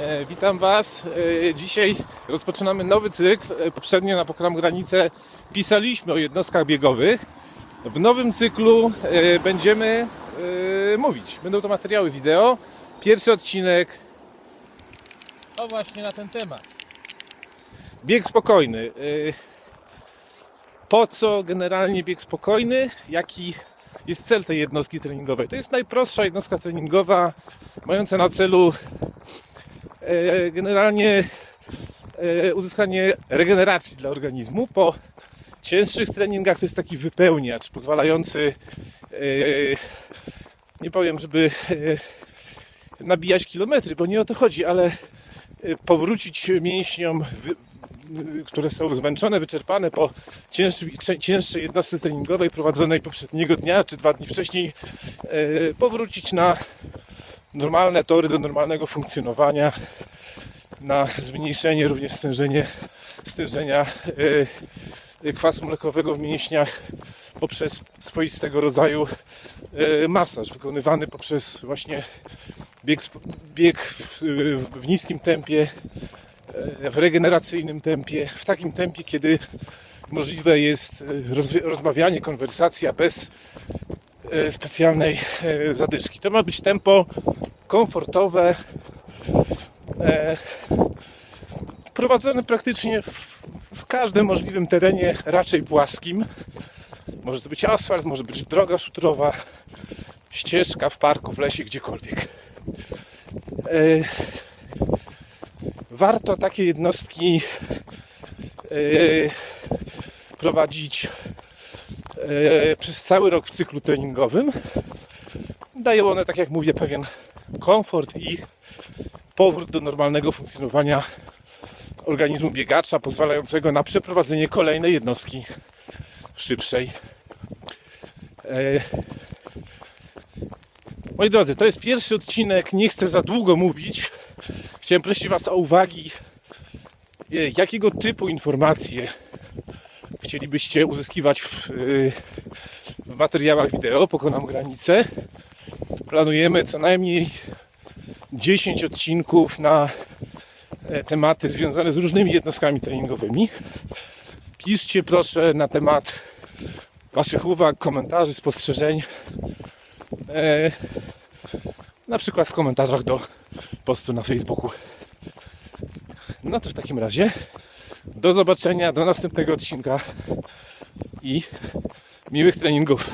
E, Witam Was. E, Dzisiaj rozpoczynamy nowy cykl. E, Poprzednio na program Granice pisaliśmy o jednostkach biegowych. W nowym cyklu będziemy mówić. Będą to materiały wideo. Pierwszy odcinek o właśnie na ten temat. Bieg spokojny. Po co generalnie bieg spokojny? Jaki jest cel tej jednostki treningowej? To jest najprostsza jednostka treningowa, mająca na celu generalnie e, uzyskanie regeneracji dla organizmu. Po cięższych treningach to jest taki wypełniacz pozwalający, e, nie powiem, żeby e, nabijać kilometry, bo nie o to chodzi, ale e, powrócić mięśniom, które są zmęczone, wyczerpane po cięższej, jednostce treningowej prowadzonej poprzedniego dnia czy dwa dni wcześniej, e, powrócić na normalne tory do normalnego funkcjonowania, na zmniejszenie, również stężenie, stężenia e, kwasu mlekowego w mięśniach poprzez swoistego rodzaju e, masaż wykonywany poprzez właśnie bieg, bieg w, w niskim tempie, e, w regeneracyjnym tempie, w takim tempie, kiedy możliwe jest rozmawianie, konwersacja bez specjalnej e, zadyszki. To ma być tempo komfortowe, e, prowadzone praktycznie w, w każdym możliwym terenie, raczej płaskim. Może to być asfalt, może być droga szutrowa, ścieżka w parku, w lesie, gdziekolwiek. E, warto takie jednostki e, prowadzić e, przez cały rok w cyklu treningowym. Dają one, tak jak mówię, pewien komfort i powrót do normalnego funkcjonowania organizmu biegacza, pozwalającego na przeprowadzenie kolejnej jednostki szybszej. E, Moi drodzy, to jest pierwszy odcinek, nie chcę za długo mówić. Chciałem prosić Was o uwagi, e, jakiego typu informacje chcielibyście uzyskiwać w, e, w materiałach wideo, pokonam granicę. Planujemy co najmniej 10 odcinków na e, tematy związane z różnymi jednostkami treningowymi. Piszcie proszę na temat Waszych uwag, komentarzy, spostrzeżeń. E, na przykład w komentarzach do postu na Facebooku. No to w takim razie do zobaczenia, do następnego odcinka i miłych treningów.